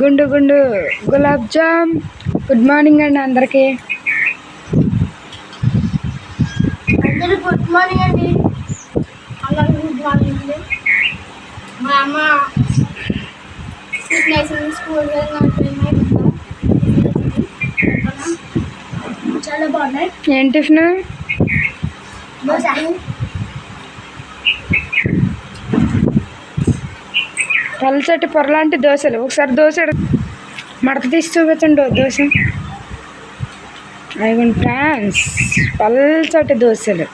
గుండు గుండు. Gulab jam. Good morning అండి అందరికీ. అందరూ గుడ్ మార్నింగ్ అండి. అందరూ గుడ్ మార్నింగ్ మా అమ్మ స్కూల్ చాలా బాగున్నాయి. ఏం టిఫిన్? పల్చటి పొరలాంటి దోశలు. ఒకసారి దోశ మడత తీసి చూపించండి దోశ. అదిగోండి ఫ్రాన్స్ పల్చటి దోశలు.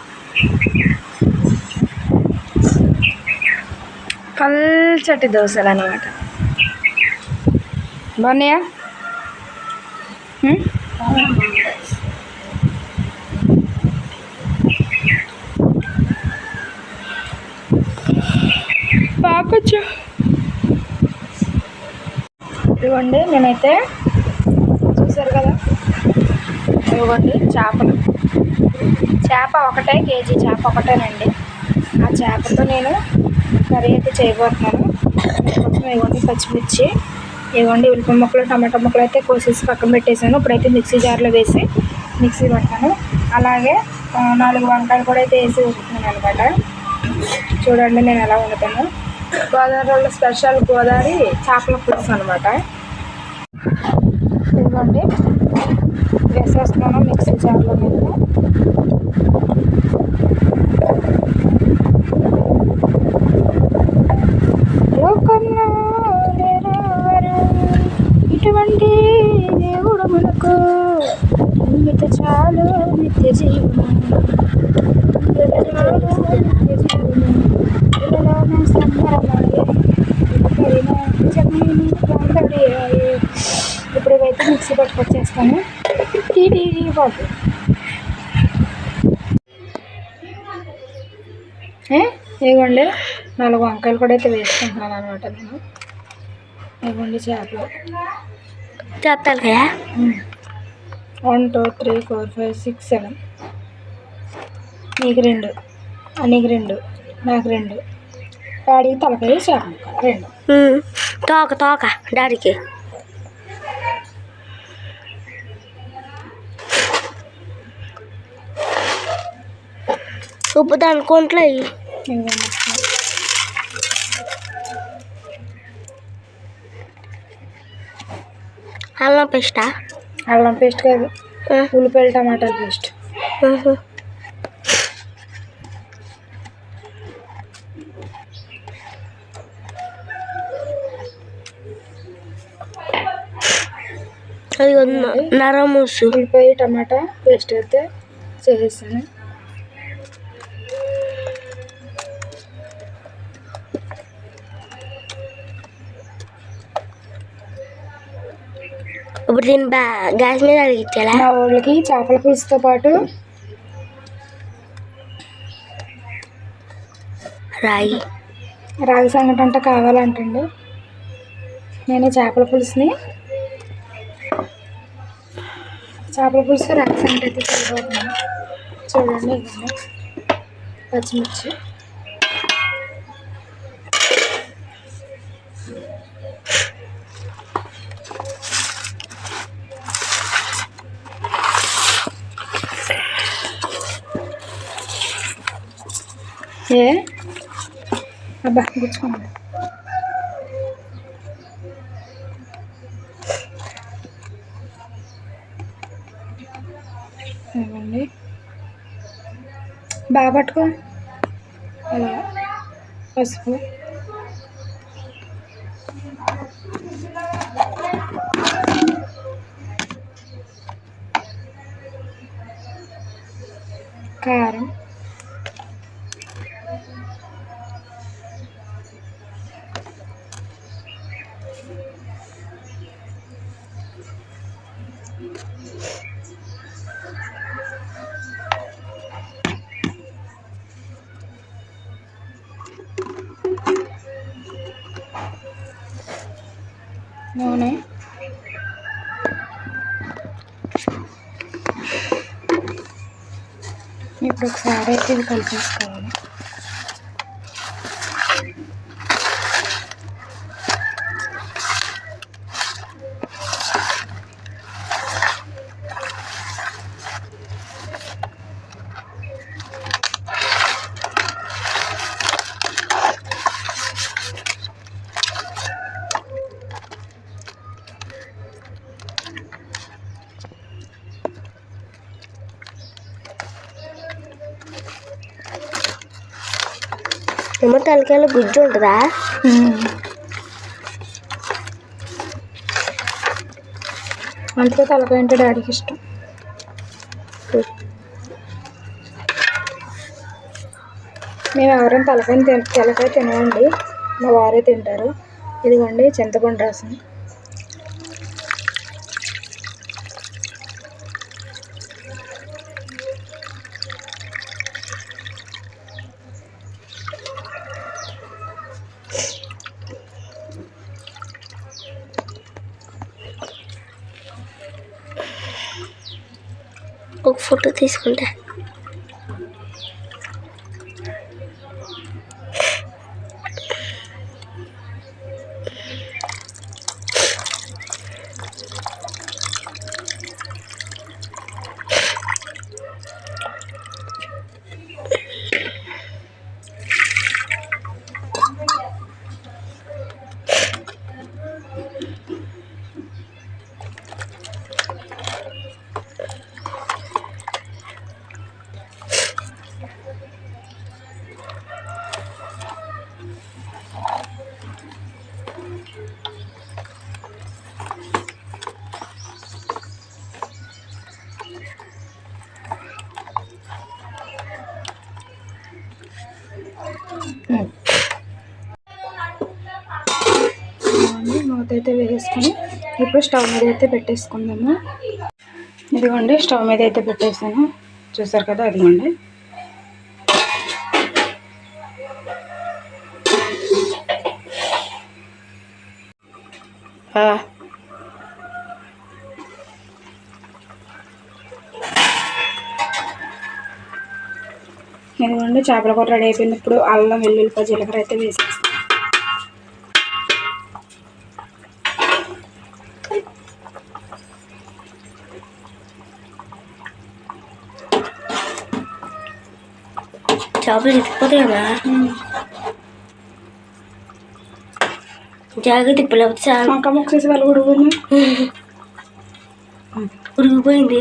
పల్చటి దోశలు అన్నమాట. బాగున్నాయా? పాపచ్చు. ఇవ్వండి నేనైతే చూసారు కదా? ఇవ్వండి చేపలు. చేప ఒకటే కేజీ చేప ఒకటేనండి. ఆ చేపతో నేను కర్రీ అయితే చేయబోతున్నాను. కొంచెం ఇవ్వండి పచ్చిమిర్చి. ఇవ్వండి ఉల్లిపాయ ముక్కలు టమాటా ముక్కలు అయితే కోసేసి పక్కన పెట్టేశాను. ఇప్పుడైతే మిక్సీ జార్లో వేసి మిక్సీ పట్టాను. అలాగే నాలుగు వంకాయలు కూడా అయితే వేసి ఉంటున్నాను అనమాట. చూడండి నేను ఎలా వండుతాను. గోదావరిలో స్పెషల్ గోదావరి చేపల పులుసు అనమాట. ఇదిగోండి. వేసేస్తున్నాను మిక్సీ జార్లో మీద ఇటువంటి దేవుడు మనకు మిత చాలు నిత్య జీవనం నిత్య జీవనం సంబర పట్టుకొచ్చేస్తాను టీటీ ఏ? ఇదిగోండి నాలుగు వంకాయలు కూడా అయితే వేసుకుంటున్నాను అనమాట నేను. ఇదిగోండి చేపలు. చెప్తాను కదా one two three four five six seven. నీకు రెండు. నీకు రెండు. నాకు రెండు. డాడీకి తలకాయ చేప రెండు. తోక తోక డాడీకి. ఉప్పు దాని కొంట్లో ఇదిగోండి అల్లం పేస్టా? అల్లం పేస్ట్ కాదు. ఉల్లిపాయలు టమాటాల పేస్ట్. అది నరమూసు. ఉల్లిపాయ టమాటా పేస్ట్ అయితే చేసేసాను ఇప్పుడు దీన్ని బా గ్యాస్ మీద అడిగించాలా మా వాళ్ళకి చేపల పులుసుతో పాటు రాయి. రాగి సంగటి అంటే కావాలంటండి. నేను చేపల పులుసుని చేపల పులుసు రాగి సంగటి అయితే చూడండి ఇదండి పచ్చిమిర్చి. ఏ అబ్బా గుచ్చుకోండి ఇవ్వండి బాగా పట్టుకో అలా పసుపు కారం ఒకసారి అయితే ఇది కలిపేసుకోవాలి. ఏమో గుజ్జు ఉంటుందా? అందుకే తలకాయ అంటే డాడీకి ఇష్టం. మేము ఎవరైనా తలకాయ తిన తలకాయ తినవండి మా వారే తింటారు. ఇదిగోండి చింతపండు రసం. ఒక ఫోటో తీసుకుంటా. మూత అయితే వేసుకొని ఇప్పుడు స్టవ్ మీద అయితే పెట్టేసుకుందాము. ఇదిగోండి స్టవ్ మీద అయితే పెట్టేసాను. చూసారు కదా అదిగోండి ఇదిగోండి చేపల కూర రెడీ అయిపోయింది. ఇప్పుడు అల్లం వెల్లుల్లిపాయ జీలకర్ర అయితే వేసేస్తాను. చేపలు ఎత్తిపోతాయమ్మా జాగ్రత్త పిల్లలు చాలా వంక ముక్కేసి వాళ్ళు కూడా ఉరిగిపోయింది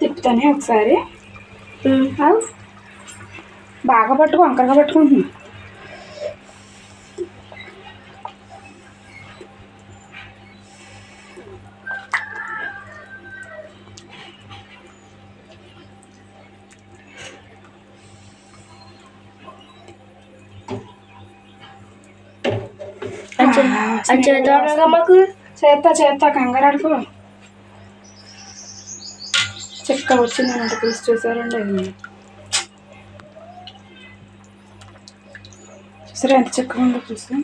తిప్పుతానే ఒకసారి. బాగా పట్టుకో వంకరగా పట్టుకుంటున్నా మాకు చేస్తా చేస్తా కంగారడుకో. చెక్క వచ్చింది అంటే పులుసు చూసారండి అది. చూసారా ఎంత చెక్క ఉందో పులుసు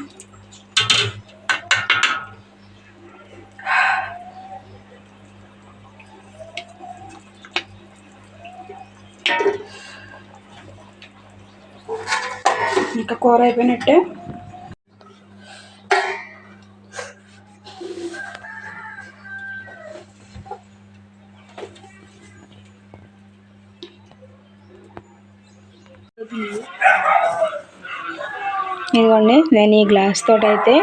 ఇంకా కూర అయిపోయినట్టే. ఇదిగోండి నేను ఈ గ్లాస్ తోటైతే అయితే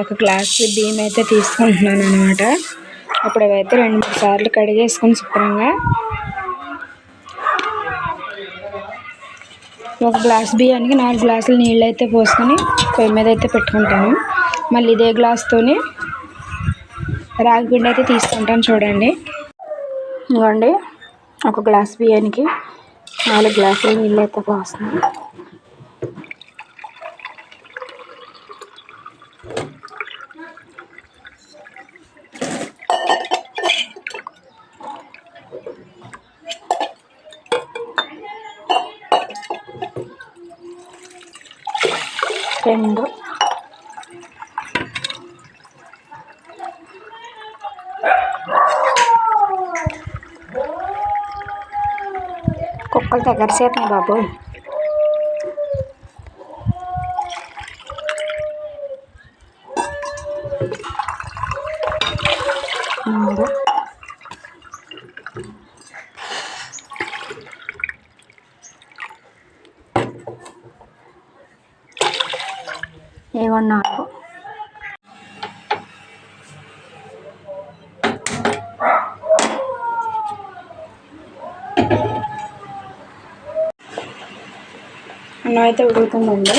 ఒక గ్లాస్ బియ్యం అయితే తీసుకుంటున్నాను అనమాట అప్పుడు అవైతే రెండు మూడు సార్లు కడిగేసుకొని శుభ్రంగా ఒక గ్లాస్ బియ్యానికి నాలుగు గ్లాసులు నీళ్ళు అయితే పోసుకొని పొయ్యి మీద అయితే పెట్టుకుంటాను. మళ్ళీ ఇదే గ్లాస్తోని రాగి పిండి అయితే తీసుకుంటాను చూడండి. ఇదిగోండి ఒక గ్లాస్ బియ్యానికి నాలుగు గ్లాసులు నీళ్ళు అయితే పోస్తున్నాను. agar sehat nih Baboy అన్నం అయితే ఉడుకుతుందండి.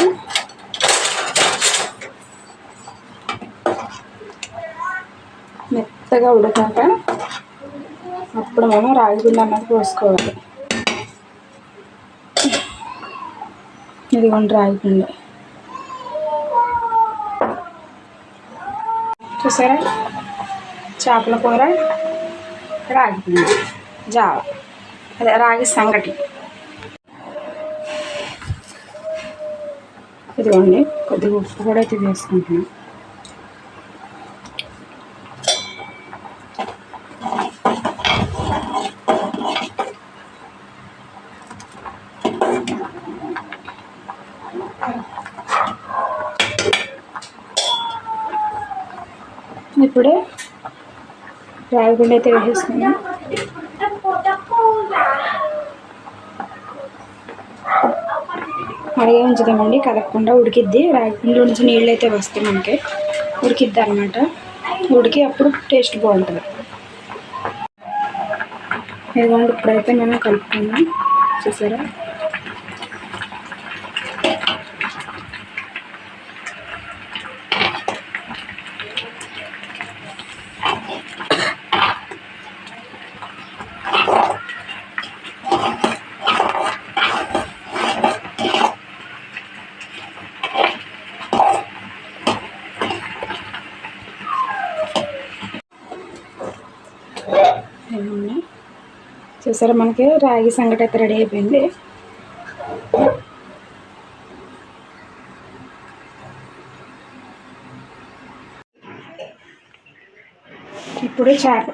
మెత్తగా ఉడకాక అప్పుడు మనం రాగి బిల్లు అన్నది పోసుకోవాలి. ఇదిగోండి రాగి పిండి. చూసారా? చేపల కూర రాగి పిండి జావ. అదే రాగి సంగటి. ఇదిగోండి కొద్దిగా ఉప్పు కూడా అయితే వేసుకుంటున్నాం. ఇప్పుడే రాగిపిండి అయితే వేసేసుకున్నాం అలాగే ఉంచుదామండి కలగకుండా ఉడికిద్ది. రాగిపిండి నుంచి నీళ్ళు అయితే వస్తాయి మనకి. ఉడికిద్ది అనమాట ఉడికి అప్పుడు టేస్ట్ బాగుంటుంది. ఇదిగోండి ఇప్పుడైతే మేము కలుపుకున్నాం చూసారా? చూసారా మనకి? రాగి సంగటి అయితే రెడీ అయిపోయింది. ఇప్పుడు చేప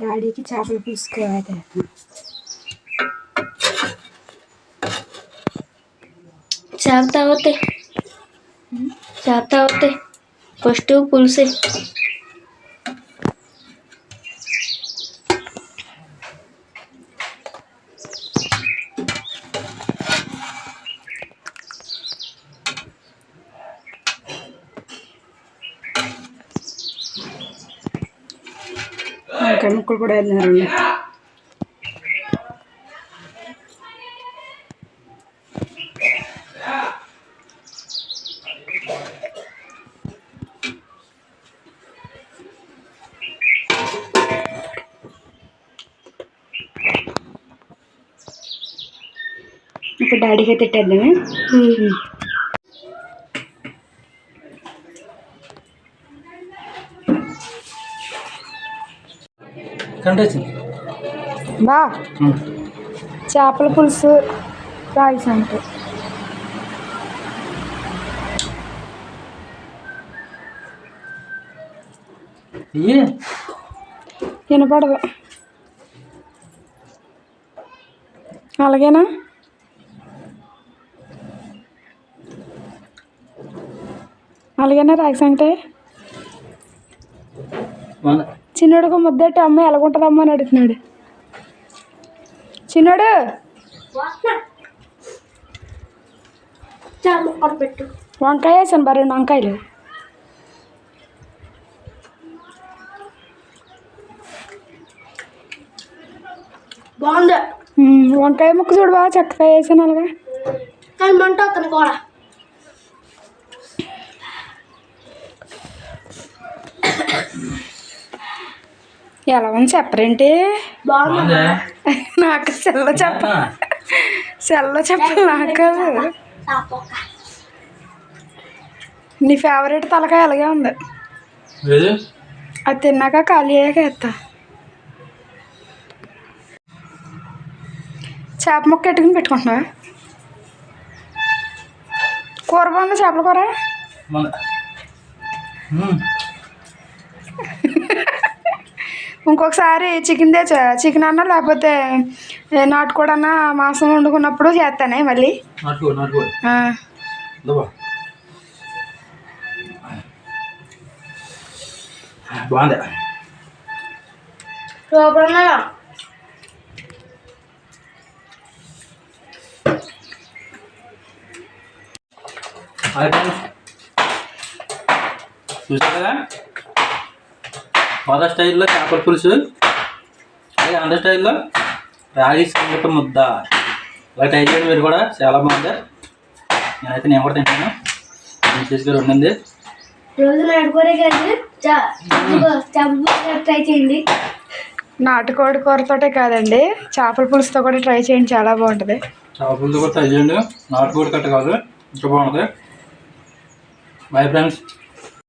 డాడీకి చేపలు పులుసుకోవాలి. చేప అవుతాయి చేప అవుతాయి ఫస్ట్ పులుసు వంకాయ ముక్కలు కూడా వేస్తున్నారండి డాడీకి అయితే కంటొచ్చింది బా. చేపల పులుసు రాగి ఇయ్యి వినపడదు. అలాగేనా? అలాగేనా రాగి సంగటి మన చిన్నోడుకు ముద్దట అమ్మ ఎలాగుంటుందమ్మా అని అడుగుతున్నాడు. చిన్నోడు! వంకాయ వేసాను బా రెండు వంకాయలు. బాగుంది. వంకాయ ముక్క చూడు బాగా చక్కగా వేసాను అలాగా. కానీ మంట అతను కూడా ఎలా ఉంది చెప్పరేంటి నాకు సెల్ల చెప్ప సెల్ల చెప్పాలి నాకు నీ ఫేవరెట్ తలకాయ అలాగే ఉంది? అది తిన్నాక ఖాళీ అయ్యాక ఎత్తా చేప ముక్క ఎట్టుకుని పెట్టుకుంటున్నావా? కూర బాగుంది చేపల కూర. ఇంకొకసారి చికెన్ తెచ్చా? చికెన్ అన్నా లేకపోతే ఏ నాటుకోడి అన్నా మాంసం వండుకున్నప్పుడు చేస్తానే మళ్ళీ? బాగుంది. చూసారు? గోదా స్టైల్లో చేపల పులుసు అలాగే ఆంధ్ర స్టైల్లో రాగి సంగట ముద్ద. ఇలా ట్రై చేయండి మీరు కూడా చాలా బాగుంది. నేనైతే నేను కూడా తింటాను. మిస్సెస్ గారు ఉండింది రోజు నాటుకోరే కానీ చేపలు ట్రై చేయండి. నాటుకోడి కూరతోటే కాదండి చేపల పులుసుతో కూడా ట్రై చేయండి చాలా బాగుంటుంది. చేపలతో కూడా ట్రై చేయండి. నాటుకోడి కట్ట కాదు ఇంకా బాగుంటుంది బాయ్ ఫ్రెండ్స్